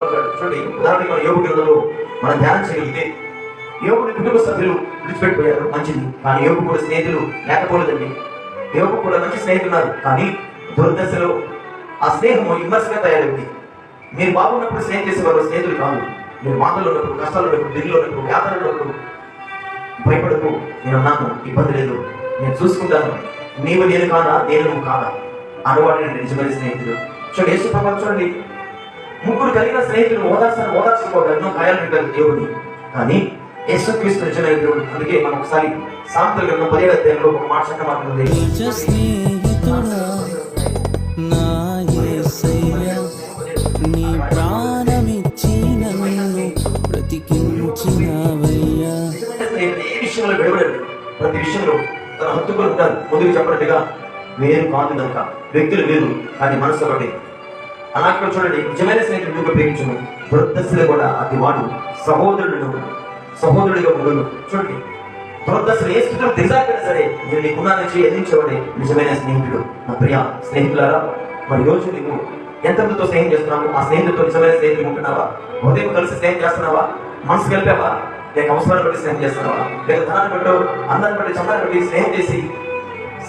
చూడండి ఉదాహరణకి మన యోగు గ్రంథంలో మనం ధ్యానం చేయగలిగితే యోగుని కుటుంబ సభ్యులు విడిచిపెట్టిపోయారు మంచిది. కానీ యోగు కూడా స్నేహితులు లేకపోలేదండి. యోగు కూడా మంచి స్నేహితున్నారు కానీ దురదశలో ఆ స్నేహము విమర్శగా తయారైంది. మీరు బాగున్నప్పుడు స్నేహం చేసేవారు స్నేహితులు కాదు. మీరు మాటలు ఉన్నప్పుడు కష్టాలు ఉన్నప్పుడు దిగులు ఉన్నప్పుడు వ్యాపారంలో ఉన్నప్పుడు భయపడకు. నేను ఉన్నాను ఇబ్బంది లేదు. నేను చూసుకుంటాను. నీవు నేను కాదా నేను నువ్వు కాదా అనువాడు నిజమైన స్నేహితుడు. చూడండి యేసు ప్రభావం చూడండి. ముగ్గురు కలిగిన స్నేహితులు ఓదార్చిన ఓదార్చుకోవడం ఎన్నో గాయాలు పెట్టారు దేవుడిని కానీ యేసు క్రీస్తు నిజమైన దేవుడు అందుకే మనం ఒకసారి సాంతల గ్రంథం పదిహేడు అధ్యాయంలో ఒక మాట చక్క మాట్లాడుతుంది నిజ స్నేహితుడా నా నన్ను బ్రతికించినవయ్యా. ఏ విషయంలో విడవడండి ప్రతి విషయంలో తన హత్తుకులు ఉంటారు. ముందుకు చెప్పినట్టుగా వేరు కాదు కనుక వ్యక్తులు వేరు కానీ మనసు ఒకటి అలా కూడా చూడండి నిజమైన స్నేహితుడు ఎందుకు ప్రేమించను కూడా అది వాడు సహోదరుడు సహోదరుడిగా ఉండను చూడండి దురదశలు ఏ స్థితిలో దిశాకైనా సరే నేను నీకున్నా నుంచి ఎదిరించేవాడే నిజమైన స్నేహితుడు. నా ప్రియ స్నేహితులారా మరి రోజు నీకు ఎంతమందితో స్నేహం చేస్తున్నావు ఆ స్నేహితులతో నిజమైన స్నేహితులు ఉంటున్నావా? ఉదయం కలిసి స్నేహం చేస్తున్నావా? మనసు కలిపావా? లేక అవసరాలు బట్టి స్నేహం చేస్తున్నావా? లేక ధనాన్ని బట్టి అందాన్ని బట్టి చందాన్ని బట్టి స్నేహం చేసి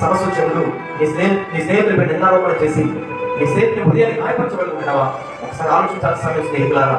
సమస్య వచ్చినప్పుడు నీ స్నేహి నీ స్నేహితులపై నిందారోపణ చేసి నీ స్నేహితుని హృదయాన్ని గాయపరచబడుతున్నావా ఒకసారి ఆలోచించాల్సిన సమయం స్నేహితులారా.